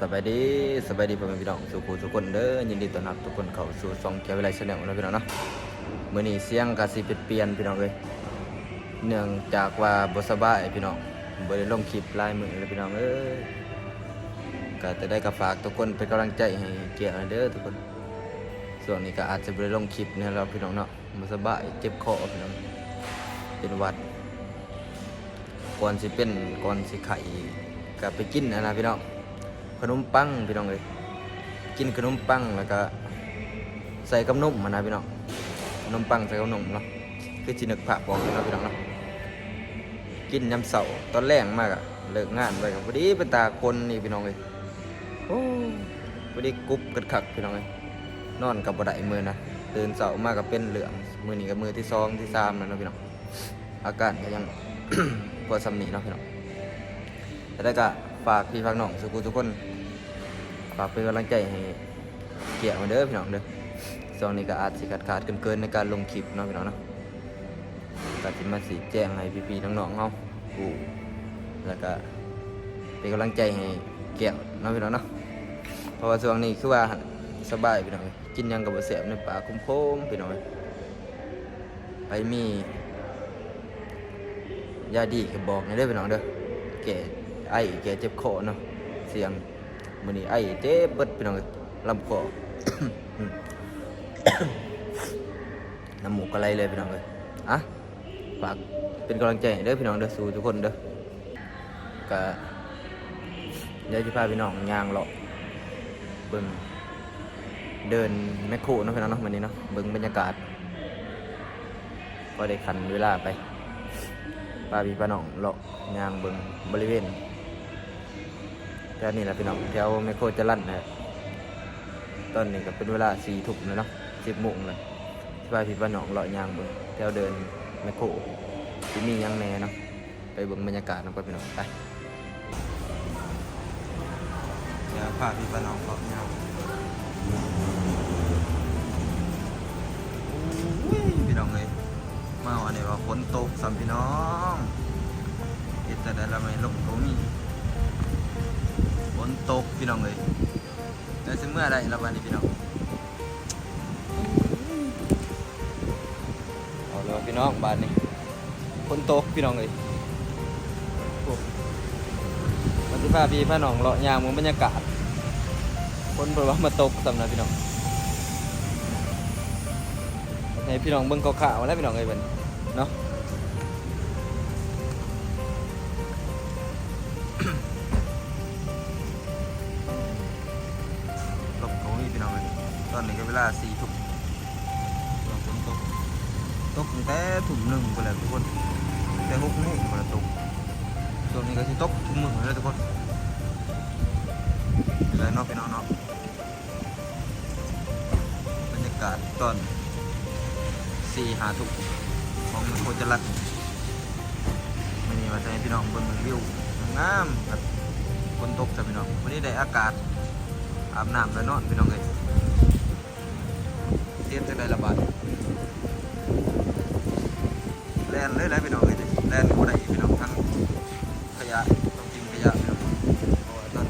สบายดีสบายดีพ่อแม่พี่น้องสุขุทุกคนเด้อยินดีต้อนรับทุกคนเข้าสู่ช่องแกวิไลชาแนลนะพี่น้องเนาะมื้อนี้เสียงก็สิเปลี่ยนพี่น้องเอ้ยเนื่องจากว่าบ่สบายพี่น้องบ่ได้ลงคลิปหลายมื้อเลยพี่น้องเอ้ยก็จะได้ก็ฝากทุกคนเป็นกำลังใจให้เกียรติเด้อทุกคน ส่วนนี้ก็อาจจะบ่ได้ลงคลิปน่แล้วพี่น้องเนาะบ่สบายเจ็บคอพี่น้องเป็นหวัดก่อนสิเป็นก่อนสิไข่ก็ไปกินนะนะพี่น้อง ขนมปังพี่น้องเลยกินขนมปังแล้วก็ใส่กับนมมานะพี่น้องขนมปังใส่กับนมเนาะคือจินึกภาพบอกเลยนาะพี่น้องเนาะกินยำเสาตอนแรกมากอะเลิกงานไปกับพอดีเป็นตาคนนี่พี่น้องเลยโอ้พอดีกรุบกระขักพี่น้องเลยนอนกับบ่ได้มือนะตื่นเสามากกับเป็นเหลืองมือนี้กับมือที่สองที่สามแล้วเนาะพี่น้องอาการก็ยังพอสำนีเนาะพี่น้องแล้วก็ฝากพี่ฝากน้องสุกุทุกคน ฝากเป็นกำลังใจให้เกี่ยวมาเด้อพี่น้องเด้อช่วงนี้ก็อาจสิขาดขาดเกินๆในการลงคลิปเนาะพี่น้องเนาะก็สินมาสีแจ้งให้พี่ๆน้องๆเนาะกูแล้วก็เป็นกำลังใจให้เกี่ยวเนาะพี่น้องเนาะเพราะว่าช่วงนี้คือว่าสบายพี่น้องกินยังกับบ่แสบในป่าคุ้มๆพี่น้องไปมียาดีก็บอกในเด้อพี่น้องเด้อแก่ไอแก่เจ็บคอเนาะเสียง มื้อนี้ไอเจ็บเบิดพี่น้องเอ้ยลำคอ น้ำหมูกอะไรเลยพี่น้องเอ้ยอะฝากเป็นกำลังใจให้เด้อพี่น้องเด้อสู่ทุกคนเด้อก็เดี๋ยวจะพาพี่น้องย่างเลาะเบิ่งเดินแมคโครเนาะพี่น้องเนาะวันนี้เนาะเบิ่งบรรยากาศก็ได้คันเวลาไปปลาพี่ปลาหนองเลาะยางเบิงบริเวณ แถวนี้แหละพี่น้องแถวไมโครจะลั่นนะตอนนี้ก็เป็นเวลาสี่ทุ่มแล้วเนาะสิบโมงเลยปลาพี่ปลาหนองลาะยางเบิงแถวเดินไมโครที่มียังแน่เนาะไปเบิ่งบรรยากาศนำกันพี่น้องไปเดี๋ยวพาพี่ปลาหนองเลาะยางอุ้ยพี่น้องเลยมาวันนี้ว่าฝนตกสัมพี่น้องเฮ็ดแต่ได้ละไม่ลงก็มี นตกพี่น้องเลยแต่สิเมื่อได้ละวันนี้พี่น้องเอาแล้วพี่น้องบ้านนี้ฝนตกพี่น้องเลยมันสิพาพี่พาน้องเลาะยางมุมบรรยากาศฝนเพราะว่ามาตกสำนะพี่น้องให้พี่น้องเบิ่งข่าวๆแล้วพี่น้องเอ้ยเบิ่นเนาะ ลาสี่ทุ่มลองฝนตกตกตั้งแต่ทุ่มหนึ่งไปแล้วทุกคนตั้งแต่หกโมงไปแล้วตกช่วงนี้ก็สิตกทุ่มมือแล้วทุกคนแล้วนาะพี่น้องเนาะบรรยากาศตอนสี่หาทุ่มของโคจรัดไม่มีมาใช้พี่น้องบนเมืองวิวงามครับฝนตกจ้ะพี่น้องวันนี้ได้อากาศอาบน้ำแล้วนอนพี่น้องเลย เตรียมจะได้ระบาดแลนเลยแล้วพี่น้องเลยแลนกูได้พี่น้องทั้งขยะต้องกินขยะพี่น้องเพราะว่าตอน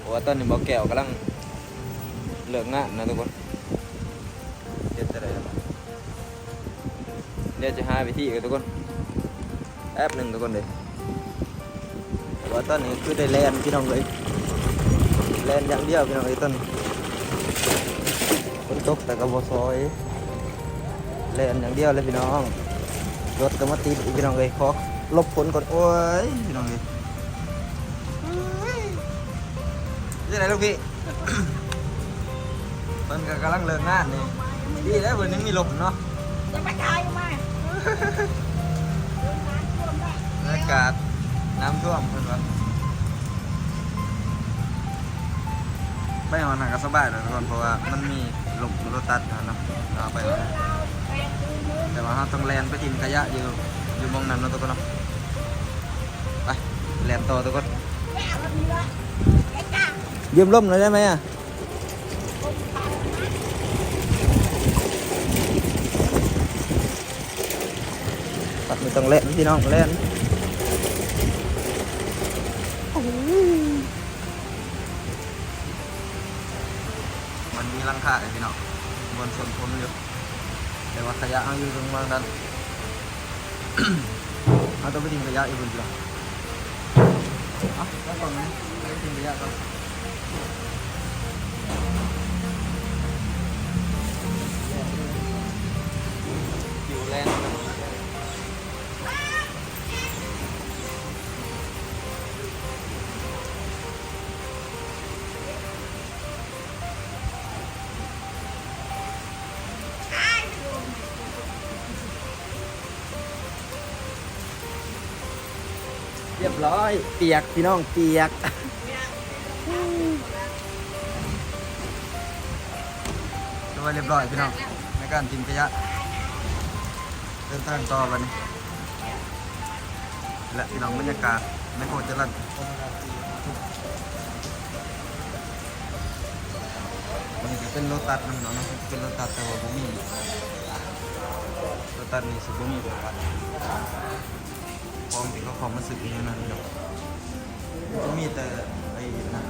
เพราะว่าตอนนี้หมอแก้วกำลังเลิกงานนะทุกคนเตรียมจะได้ระบาดเดี๋ยวจะหาวิธีกันทุกคนแอปหนึ่งทุกคนเลยแต่ว่าตอนนี้คือได้แลนพี่น้องเลยแลนอย่างเดียวพี่น้องเลยตอนนี้น ตกแต่ก็บ่ซอยแลนอย่างเดียวเลยพี่น้อง รถก็มาติดอีกพี่น้องเลยขอหลบฝนก่อนโอ้ยพี่น้องเลยยังไงลูกพี่เพิ่นก็กำลังเลิกงานนี่ดีแล้วเพิ่นยังมีลมเนาะจะไปขายมาบรรยากาศน้ำท่วมเพิ่นว่าไปหอหนังก็สบายเลยทุกคนเพราะว่ามันมี ลมรถตัดนะเนาะเอาไปเอาแต่ว่าเราต้องแลนไปทิ้งขยะอยู่อยู่หมองนั้นเนาะทุกคนเนาะไปแลนต่อทุกคนยืมร่มหน่อยได้ไหมอะปัดไม่ต้องเล่นพี่น้องเล่น มีรังค่าเลยพี่น้องบนส่วนคนอยู่แต่ว่าขยะเอาอยู่ตรงบางนั้นเอาตัวไปทิ้งขยะอีกคนเรือเอาแล้วก่อนนะไปทิ้งขยะก่อน รียบร้อย เปียกพี่น้องเปียกดูว่าเรียบร้อยพี่น้องในการทิ้งขยะเดินทางต่อวันนี้และพี่น้องบรรยากาศไม่โคตรจะรันวันนี้ก็เป็นรถตัดนะพี่น้องเนะเป็นรถตัดแต่ว่าบ่มีรถตัดนี่สิบ่มีแบบว่า ของที่เขาเขามาสึกอย่างนั้นพี่น้องมันจะมีแต่ไอ้นะ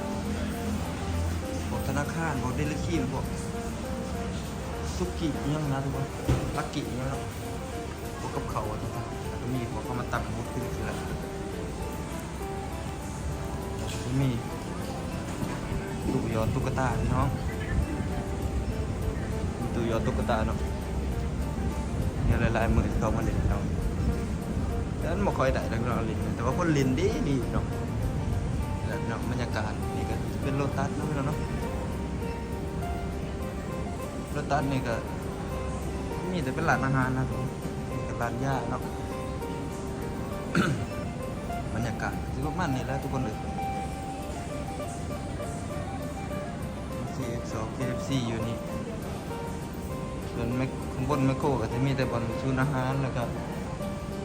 พวกธนาคารพวกเดลิคีมพวกสุกี้ยังนะทุกคนลักกี้ยังนะพวกกับเขาอะทุกคนแล้วก็มีพวกเขามาตักมุดขึ้นคืออะไรก็มีตู้หยอตุ๊กตาพี่น้องตู้หยอตุ๊กตาเนาะเนี่ยหลายๆมือเขามาเล่นเราแต่ นั้นบ่ค่อยได้แล้วเราเล่นแต่ว่าคนเล่นดีดีเนาะแล้วเนาะบรรยากาศนี่ก็เป็นโลตัสเนาะพี่น้องเนาะรถตัดนี่ก็มีแต่เป็นร้านอาหารนะคนมีแต่ร้านย่าเนาะบรรยากาศที่ประมาณนี้แหล้วทุกคนเลย KF2 KFC อยู่นี่ส่วนแมคบนแมคโครก็จะมีแต่บอนซูนอาหารแล้วก็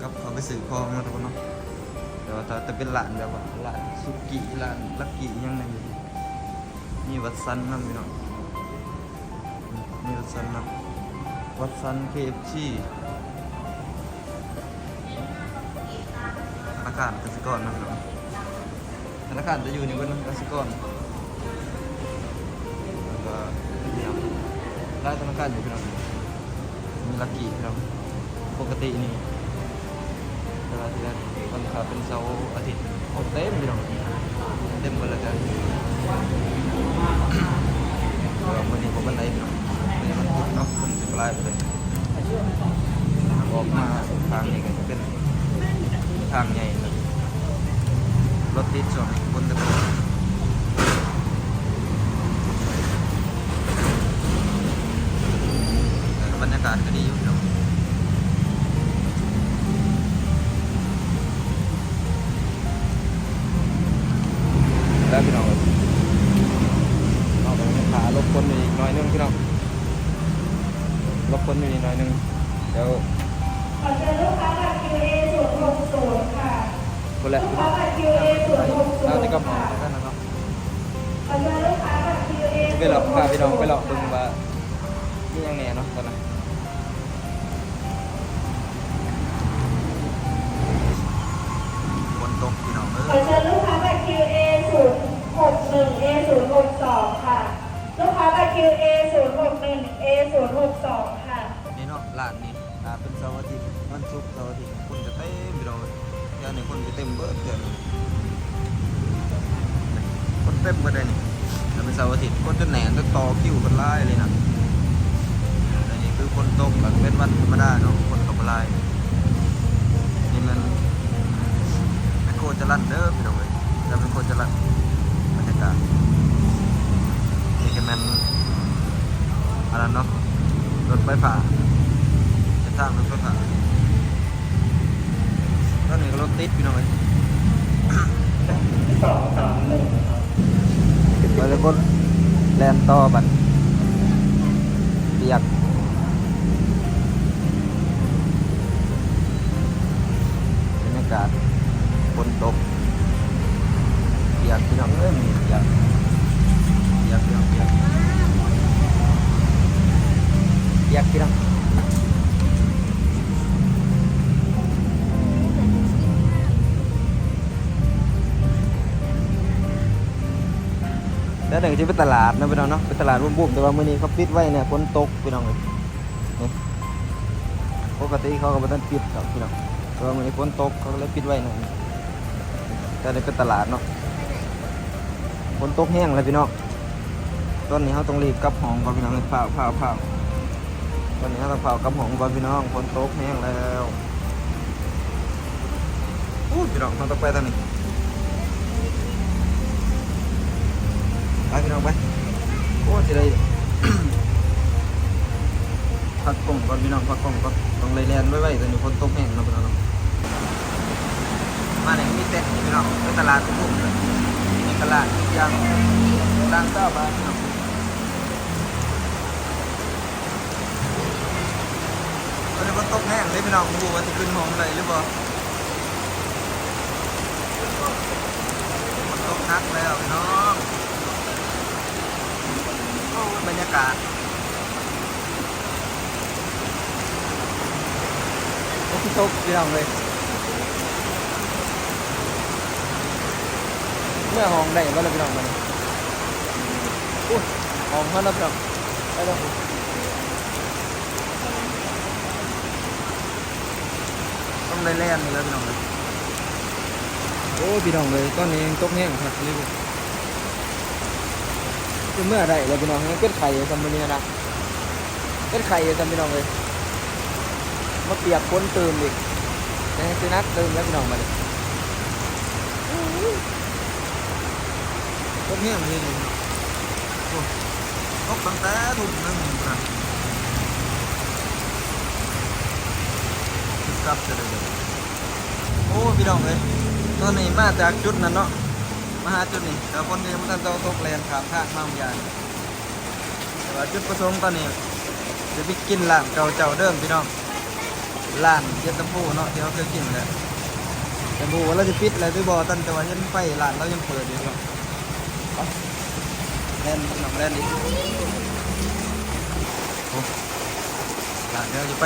กับเขาไปซื้อของนะทุกคนเนาะแต่ว่าถ้าจะเป็นร้านแบบว่าร้านสุกี้ร้านลักกี้อิยังไงมีวัดซันนะพี่น้องมีวัดสันนะวัดสันเคฟชีธนาคารกสิกรนะครับธนาคารจะอยู่ในบนกสิกรแล้วก็เนี่ยรายธนาคารอยู่พี่น้องมีลักกี้พี่น้องปกตินี่ เวลาที่นั่นวันขาเป็นเสาร์อาทิตย์ออกเต็มพี่น้องเต็มหมดเลยกันวันนี้ผมเป็นไรเนาะวันนี้มันพุธเนาะมันจะกลายไปเลยออกมาทางนี้ก็จะเป็นทางใหญ่เลยรถติดช่วนคนจะเป็น นี่ยังไงเนาะตอนนั้นฝนตกพี่น้องเอขออเชิญลูกค้าบัตร QA 061 A 062ค่ะ ลูกค้าบัตร QA 061 A 062ค่ะ นี่เนาะร้านนี้ร้านเป็นเสาร์อาทิตย์วันศุกร์เสาร์อาทิตย์คนจะเต็มพี่น้องเลยย่านนี้คนจะเต็มเบิดเดือนเลยคนเต็มก็ได้นี่แล้วเป็นเสาร์อาทิตย์คนจะแหน่นจะต่อคิวกันไล่เลยนะอันนี้ คนตกหลังเป็นวันธรรมดาเนาะคนตกลายนี่มันแมคโครจะลั่นเด้อพี่น้องเอ้ยจะเป็นโคจะลั่นบรรยากาศนี่ก็แมันอะไรเนาะรถไฟฟ้าจะทางรถไฟฟ้าตอนนี้ก็รถติดพี่น้องเอ้ยไปเลยคนแลนต่อบันเปียกากาศฝนตกเปียกพี่น้องเอ้ยมีเปียกเปียกพี่น้องเปียกเปียกพี่น้องแล้วหนึ่งที่เป็นตลาดนะพี่น้องเนาะเป็นตลาดบุ่มๆแต่ว่ามื้อนี้เขาปิดไว้เนี่ยฝนตกพี่น้องเลยปกติเขาก็บ่ทันปิดหรอกพี่น้อง ต่ว่ามื้อนี้ฝนตกเขาเลยปิดไว้หน่อยแต่นี่ก็ตลาดเนาะฝนตกแห้งเลยพี่น้องตอนนี้เขาต้องรีบกลับห้องก่อนพี่น้องเลยเผาเผาเผาตอนนี้เขาต้องเผากลับห้องก่อนพี่น้องฝนตกแห้งแล้วอู้พี่น้องเขาต้องไปทางนี้ไปพี่น้องไปโอ้จะได้พักกล่องก่อนพี่น้องพักกล่องก่อนต้องเลยแลนไว้ไว้ตอนนี้ฝนตกแห้งนะพี่น้อง มาไหนมีเต็นท์พี่น้องไปตลาดกุ้งเลยมีตลาดย่างร้านเจ้าบ้านพี่น้องตอนนี้ฝนตกแห้งเลยพี่น้องบูว่าจะขึ้นหองเลยหรือเปล่าฝนตกหนักแล้วพี่น้องบรรยากาศโอ้พี่ตกพี่น้องเลย เมื่อห้องได้ก็เลยพี่น้องมันโอ้ยห้องเขาแล้วพี่น้องไปแล้วต้องได้แล่นนี่แล้วพี่น้องเลยโอ้ยพี่น้องเลยตอนนี้ยังตกแห้งครับนี่คือเมื่อไรเราพี่น้องงั้นเป็ดไข่ทำมันนี่นะเป็ดไข่ทำพี่น้องเลยมาเปียกพ้นเติมอีกยังซื้อนัดเติมแล้วพี่น้องมาเลย พวกนี้มันนี่เลยโอ้ตกตั้งแต่ทุ่มหนึงนะกลับจะเลยโอ้พี่น้องเลยตอนนี้มาจากจุดนั้นเนาะมาหาจุดนี้แต่คนนี้มันท่านต้องตกแลนขามทางมาบางอย่างแต่ว่าจุดประสงค์ตอนนี้จะไปกินร้านเก่าเจ้าเดิมพี่น้องร้านเย็นตาโฟเนาะที่เขาเคยกินแหละแต่บูว่าเราจะปิดอะไรด้วยบอตันแต่ว่ายังไฟร้านเรายังเปิดอยู่เนาะ ไปแล่นพี่น้องแล่นอีกโอ้ร้านเดี๋ยวเราจะ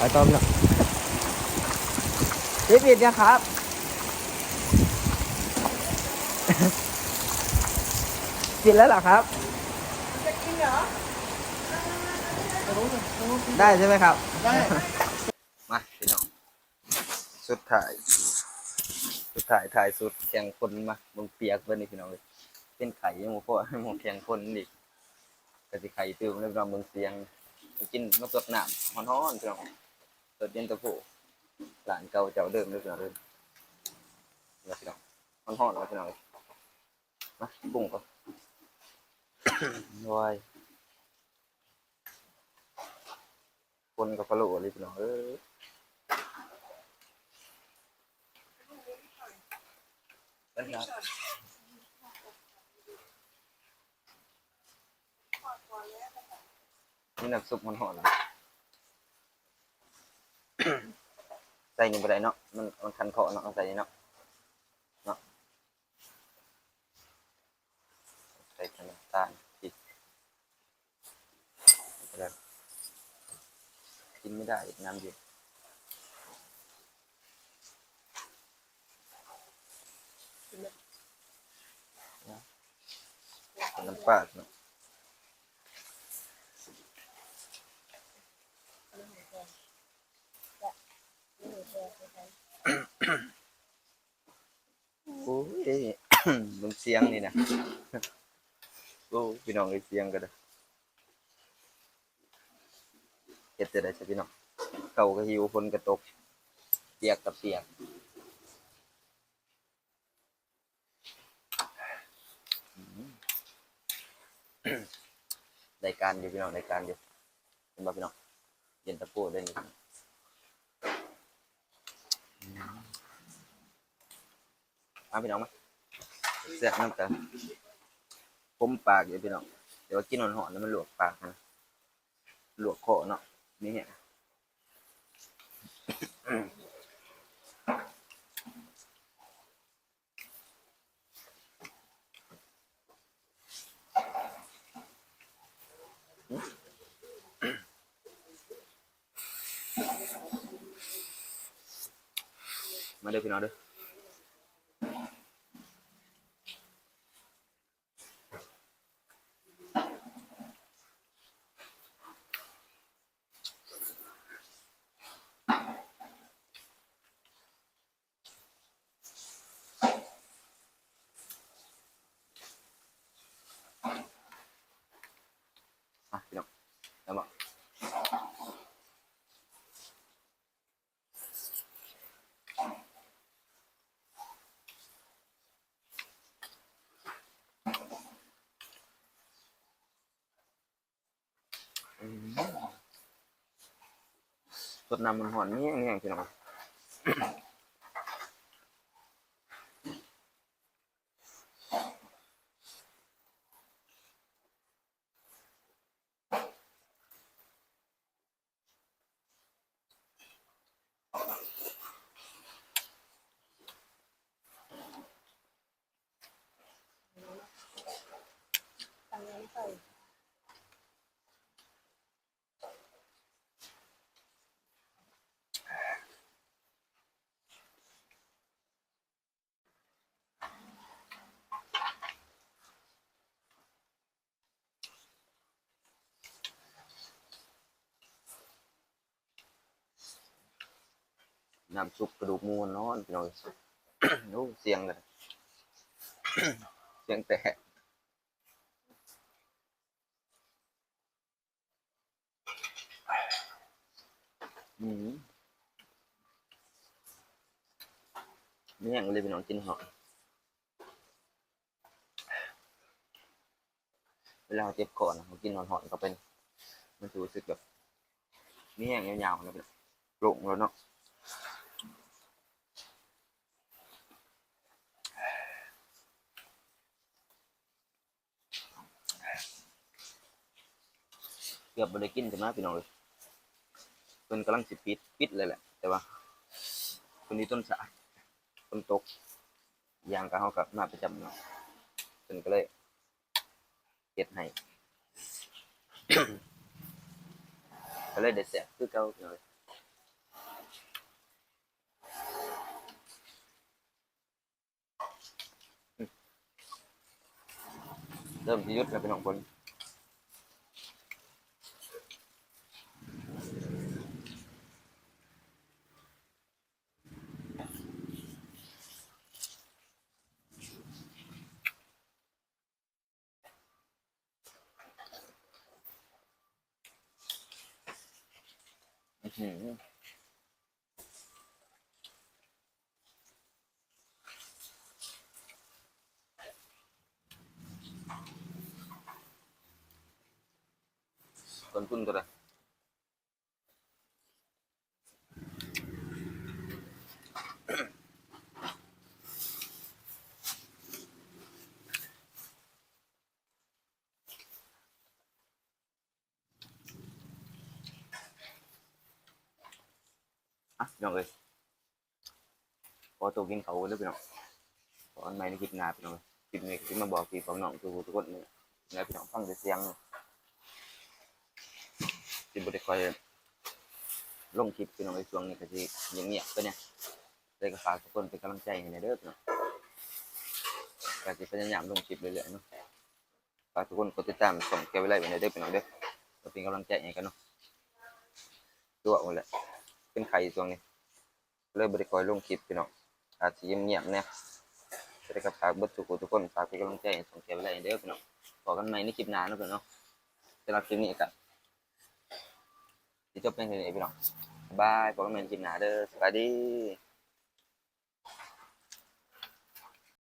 ไปพี่น้องพูนพูพี่น้องนี่ตกเลยไปพี่น้องเล่นต่ออ๋ออ่าโอ้พี่น้องเลยไปต่อพี่น้องพี่ปิดยังครับ ปิดแล้วเหรอครับ จะกินเหรอ ได้ใช่ไหมครับ ได้ มาพี่น้อง สุดท้าย สุดท้ายถ่ายสุดแข่งคนมามึงเปียกเบิ้นี่พี่น้องเลยเป็นไข่ยังโมพ่อให้หมแข่งคนนี่แต่สิไข่ตื่มแล้วพี่น้องเบิ่งเสียงไปกินมาสดน้ำฮ้อนๆพี่น้อง สดเย็นตะโพหลานเก่าเจ้าเดิมเลยพี่น้องเลยนี่พี่น้องฮ้อนๆแล้วพี่น้องเลยมาปรุงก่อนว้ายคนกับพะโล้เลยพี่น้องเอ้ยเป็นครับนี่น้ำซุปมันหอนใส่นี่บ่ได้เนาะมันมันคันคอเนาะใส่นี่เนาะเนาะใส่น้ำตาลพริกแล้กินไม่ได้น้ำเย็นน้ำปลาเนาะโอ้ย มึงเสียงนี่นะโอ้พี่น้องไอ้ยเสียงก็ได้เฮ็ดจะได้ใช่พี่น้องเก่าก็หิวคนก็ตก เปียกกับเปียกรายการอยู่พี่น้องรายการอยู่เห็นบ่พี่น้องเย็นตะโพได้นี่มาพี่น้องมา แซ่บน้ำตาลผมปากอยู่พี่น้องเดี๋ยวกินหอนๆแล้วมันหลวกปากนะหลวกคอเนาะนี่เหี้ยมาเด้อพี่น้องเด้อ อะพี่น้องแล้วบอกอืม สดน้ำมันหอนนี่นี่พี่น้อง น้ำซุปกระดูกมูนอนพี่น้องโอ้เสียงเลยเสียงแตกอืมนี่ยังเลยพี่น้องกินหอมเวลาเจ็บคอนะเรากินหอนๆก็เป็น มันจะรู้สึกแบบนี่แห้งยาวๆนะพี่น้องโล่งแล้วเนาะ กือบบ่ได้กินใช่ไหมพี่น้องเลยเพิ่นกำลังสิปิดปิดเลยแหละ แต่ว่าคนนี้ต้นสายต้นตกยางกับเฮากับมาประจำเนาะเพิ่นก็เลยเฮ็ดให้ก็เลยได้แซ่บคือเก่าพี่น้องเอ้ยเริ่มยุดแล้วพี่น้องคน ต้นทุนตัวละอะพี่น้องเลยพอตัวกินเขาแล้วพี่น้องพอนใหม่ในคลิปหน้าพี่น้องคลิปนี้ที่มาบอกพี่ของน้องทุกทุกคนนี่แล้วพี่น้องฟังแต่เสียง ที่บริคอยลงคลิปพี่น้องในช่วงนี้ก็ที่เงียบๆไปเนี่ยเลยก็ฝากทุกคนเป็นกำลังใจให้ในเด้อพี่น้องก็จะพยายามลงคลิปเรื่อยๆเนาะฝากทุกคนกดติดตามส่งแกไว้ไล่ไว้ในเด้อพี่น้องเด้อเป็นกำลังใจให้กันเนาะตัวหมดแหละเป็นใครช่วงนี้เลยบริกรลงคลิปพี่น้องอาจจะเงียบๆเนี่ยจะได้กับฝากเบิดทุกคนทุกคนฝากเป็นกำลังใจส่งเสียเวลาเด้อพี่น้องพอกันใหม่ในคลิปหน้าเนาะพี่น้องสำหรับคลิปนี้กัน ที่จบเป็นเท่นี้พี่น้องบายบายพอกันใหม่ในคลิปหน้าเด้อสวัสดี